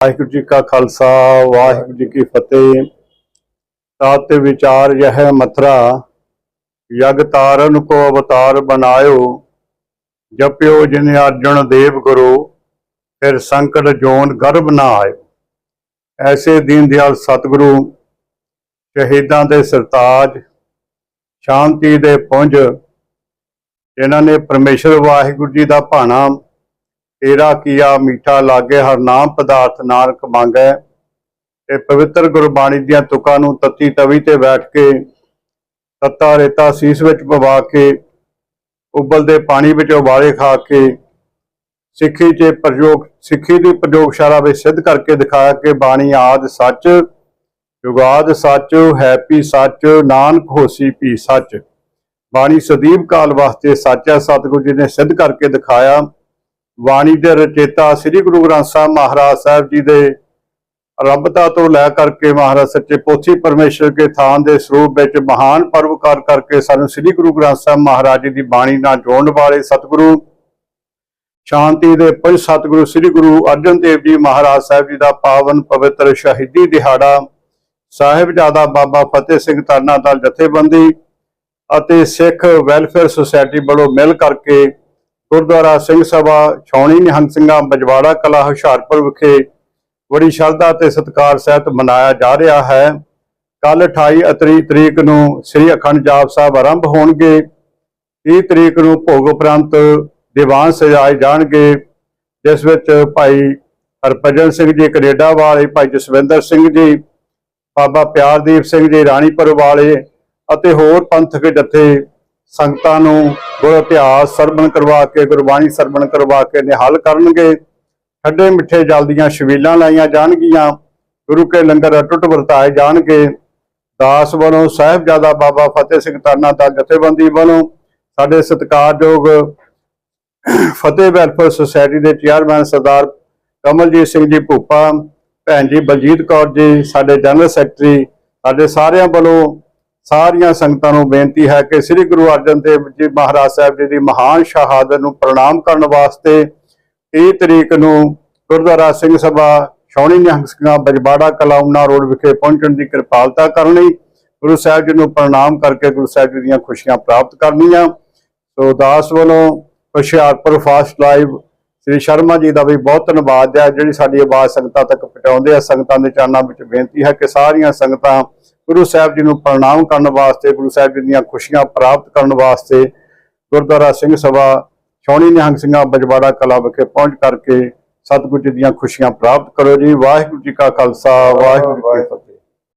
ਵਾਹਿਗੁਰੂ ਜੀ ਕਾ ਖਾਲਸਾ, ਵਾਹਿਗੁਰੂ ਜੀ ਕੀ ਫਤਿਹ। ਤਾਤੇ ਵਿਚਾਰ ਯਹ ਮਥਰਾ। ਯਗ ਤਾਰਨ ਕੋ ਅਵਤਾਰ ਬਨਾਇਓ ਜਪਿਓ ਜਿਨ ਅਰਜਨ ਦੇਵ ਗੁਰੂ, ਫਿਰ ਸੰਕਟ ਜੋਨ ਗਰਭ ਨਾ ਆਇਓ। ਐਸੇ ਦੀਨ ਦਿਆਲ ਸਤਿਗੁਰੂ, ਸ਼ਹੀਦਾਂ ਦੇ ਸਰਤਾਜ, ਸ਼ਾਂਤੀ ਦੇ ਪੁੰਜ, ਜਿਨ੍ਹਾਂ ਨੇ ਪਰਮੇਸ਼ਰ ਵਾਹਿਗੁਰੂ ਜੀ ਦਾ ਭਾਣਾ ਤੇਰਾ ਕੀਆ ਮੀਠਾ ਲਾਗੇ, ਹਰ ਨਾਮ ਪਦਾਰਥ ਨਾਨਕ ਮੰਗੈ। ਇਹ ਪਵਿੱਤਰ ਗੁਰਬਾਣੀ ਦੀਆਂ ਤੁਕਾਂ ਨੂੰ ਤਤੀ ਤਵੀ ਤੇ ਬੈਠ ਕੇ, ਤੱਤਾ ਰੇਤਾ ਸੀਸ ਵਿੱਚ ਪਵਾ ਕੇ ਉਬਲਦੇ ਪਾਣੀ ਵਿੱਚ ਉਬਾਲੇ ਖਾ ਕੇ, ਸਿੱਖੀ 'ਚ ਪ੍ਰਯੋਗ ਸਿੱਖੀ ਦੀ ਪ੍ਰਯੋਗਸ਼ਾਲਾ ਵਿੱਚ ਸਿੱਧ ਕਰਕੇ ਦਿਖਾਇਆ ਕਿ ਬਾਣੀ ਆਦ ਸੱਚ ਜੁਗਾਦ ਸੱਚ, ਹੈਪੀ ਸੱਚ, ਨਾਨਕ ਹੋਸੀ ਪੀ ਸੱਚ। ਬਾਣੀ ਸਦੀਵ ਕਾਲ ਵਾਸਤੇ ਸੱਚ ਹੈ, ਸਤਿਗੁਰੂ ਜੀ ਨੇ ਸਿੱਧ ਕਰਕੇ ਦਿਖਾਇਆ। ਬਾਣੀ ਦੇ ਰਚੇਤਾ ਸ੍ਰੀ ਗੁਰੂ ਗ੍ਰੰਥ ਸਾਹਿਬ ਮਹਾਰਾਜ ਸਾਹਿਬ ਜੀ ਦੇ ਰੱਬਤਾ ਤੋਂ ਲੈ ਕਰਕੇ ਮਹਾਰਾਜ ਸੱਚੇ ਪੋਥੀ ਪਰਮੇਸ਼ਰ ਕੇ ਥਾਂ ਦੇ ਸਰੂਪ ਵਿੱਚ ਮਹਾਨ ਪਰਵਕਾਰ ਕਰਕੇ ਸਾਨੂੰ ਸ੍ਰੀ ਗੁਰੂ ਗ੍ਰੰਥ ਸਾਹਿਬ ਮਹਾਰਾਜ ਜੀ ਦੀ ਬਾਣੀ ਨਾਲ ਜੋੜਨ ਵਾਲੇ ਸਤਿਗੁਰੂ, ਸ਼ਾਂਤੀ ਦੇ ਪੰਜ ਸਤਿਗੁਰੂ ਸ੍ਰੀ ਗੁਰੂ ਅਰਜਨ ਦੇਵ ਜੀ ਮਹਾਰਾਜ ਸਾਹਿਬ ਜੀ ਦਾ ਪਾਵਨ ਪਵਿੱਤਰ ਸ਼ਹੀਦੀ ਦਿਹਾੜਾ, ਸਾਹਿਬਜ਼ਾਦਾ ਬਾਬਾ ਫਤਿਹ ਸਿੰਘ ਤਰਨਾ ਦਲ ਜਥੇਬੰਦੀ ਅਤੇ ਸਿੱਖ ਵੈਲਫੇਅਰ ਸੁਸਾਇਟੀ ਵੱਲੋਂ ਮਿਲ ਕਰਕੇ ਗੁਰਦੁਆਰਾ ਸਿੰਘ ਸਭਾ, ਛਾਉਣੀ ਨਿਹੰਗ ਸਿੰਘਾਂ ਬਜਵਾੜਾ ਕਲਾ, ਹੁਸ਼ਿਆਰਪੁਰ ਵਿਖੇ ਬੜੀ ਸ਼ਰਧਾ ਤੇ ਸਤਿਕਾਰ ਸਹਿਤ ਮਨਾਇਆ ਜਾ ਰਿਹਾ ਹੈ। ਕੱਲ 28 ਅਤਰੀ ਤਰੀਕ ਨੂੰ ਸ੍ਰੀ ਅਖੰਡ ਜਾਪ ਸਾਹਿਬ ਆਰੰਭ ਹੋਣਗੇ। 30 ਤਰੀਕ ਨੂੰ ਭੋਗ ਉਪਰੰਤ ਦੀਵਾਨ ਸਜਾਏ ਜਾਣਗੇ, ਜਿਸ ਵਿੱਚ ਭਾਈ ਹਰਭਜਨ ਸਿੰਘ ਜੀ ਕੈਨੇਡਾ ਵਾਲੇ, ਭਾਈ ਜਸਵਿੰਦਰ ਸਿੰਘ ਜੀ, ਬਾਬਾ ਪਿਆਰਦੀਪ ਸਿੰਘ ਜੀ, ਰਾਣੀਪੁਰ ਵਾਲੇ ਅਤੇ ਹੋਰ ਪੰਥਕ ਜਥੇ ਸੰਗਤਾਂ ਨੂੰ ਗੁਰ ਇਤਿਹਾਸ ਸਰਵਣ ਕਰਵਾ ਕੇ, ਗੁਰਬਾਣੀ ਸਰਵਣ ਕਰਵਾ ਕੇ ਨਿਹਾਲ ਕਰਨਗੇ। ਠੰਡੇ ਮਿੱਠੇ ਜਲ ਦੀਆਂ ਛਬੀਲਾਂ ਲਾਈਆਂ ਜਾਣਗੀਆਂ। ਗੁਰੂ ਕੇ ਲੰਗਰ ਅਟੁੱਟ ਵਰਤਾਏ ਜਾਣਗੇ। ਦਾਸ ਵੱਲੋਂ ਸਾਹਿਬਜ਼ਾਦਾ ਬਾਬਾ ਫਤਿਹ ਸਿੰਘ ਤਰਨਾ ਦਾ ਜਥੇਬੰਦੀ ਵੱਲੋਂ ਸਾਡੇ ਸਤਿਕਾਰਯੋਗ ਫਤਿਹ ਵੈਲਫੇਅਰ ਸੁਸਾਇਟੀ ਦੇ ਚੇਅਰਮੈਨ ਸਰਦਾਰ ਕਮਲਜੀਤ ਸਿੰਘ ਜੀ ਭੂਪਾ, ਭੈਣ ਜੀ ਬਲਜੀਤ ਕੌਰ ਜੀ, ਸਾਡੇ ਜਨਰਲ ਸੈਕਟਰੀ, ਸਾਡੇ ਸਾਰਿਆਂ ਵੱਲੋਂ ਸਾਰੀਆਂ ਸੰਗਤਾਂ ਨੂੰ ਬੇਨਤੀ ਹੈ ਕਿ ਸ੍ਰੀ ਗੁਰੂ ਅਰਜਨ ਦੇਵ ਜੀ ਮਹਾਰਾਜ ਸਾਹਿਬ ਜੀ ਦੀ ਮਹਾਨ ਸ਼ਹਾਦਤ ਨੂੰ ਪ੍ਰਣਾਮ ਕਰਨ ਵਾਸਤੇ 30 ਤਰੀਕ ਨੂੰ ਗੁਰਦੁਆਰਾ ਸਿੰਘ ਸਭਾ ਛਾਉਣੀ ਨਿਹੰਗ ਬਜਬਾੜਾ ਕਲਾਉਣਾ ਰੋਡ ਵਿਖੇ ਪਹੁੰਚਣ ਦੀ ਕਿਰਪਾਲਤਾ ਕਰਨੀ ਗੁਰੂ ਸਾਹਿਬ ਜੀ ਨੂੰ ਪ੍ਰਣਾਮ ਕਰਕੇ ਗੁਰੂ ਸਾਹਿਬ ਜੀ ਦੀਆਂ ਖੁਸ਼ੀਆਂ ਪ੍ਰਾਪਤ ਕਰਨੀਆਂ। ਸੋ ਦਾਸ ਵੱਲੋਂ ਹੁਸ਼ਿਆਰਪੁਰ ਫਾਸਟ ਲਾਈਵ ਸ੍ਰੀ ਸ਼ਰਮਾ ਜੀ ਦਾ ਵੀ ਬਹੁਤ ਧੰਨਵਾਦ ਹੈ, ਜਿਹੜੀ ਸਾਡੀ ਆਵਾਜ਼ ਸੰਗਤਾਂ ਤੱਕ ਪਹੁੰਚਾਉਂਦੇ ਆ। ਸੰਗਤਾਂ ਦੇ ਚਰਨਾਂ ਵਿੱਚ ਬੇਨਤੀ ਹੈ ਕਿ ਸਾਰੀਆਂ ਸੰਗਤਾਂ ਗੁਰੂ ਸਾਹਿਬ ਜੀ ਨੂੰ ਪ੍ਰਣਾਮ ਕਰਨ ਵਾਸਤੇ, ਗੁਰੂ ਸਾਹਿਬ ਜੀ ਦੀਆਂ ਖੁਸ਼ੀਆਂ ਪ੍ਰਾਪਤ ਕਰਨ ਵਾਸਤੇ ਗੁਰਦੁਆਰਾ ਸਿੰਘ ਸਭਾ ਛਾਉਣੀ ਨਿਹੰਗ ਸਿੰਘਾਂ ਬਜਵਾੜਾ ਕਲਾ ਵਿਖੇ ਪਹੁੰਚ ਕਰਕੇ ਸਤਿਗੁਰੂ ਜੀ ਦੀਆਂ ਖੁਸ਼ੀਆਂ ਪ੍ਰਾਪਤ ਕਰੋ ਜੀ। ਵਾਹਿਗੁਰੂ ਜੀ ਕਾ ਖਾਲਸਾ, ਵਾਹਿਗੁਰੂ ਜੀ ਕੀ ਫਤਿਹ।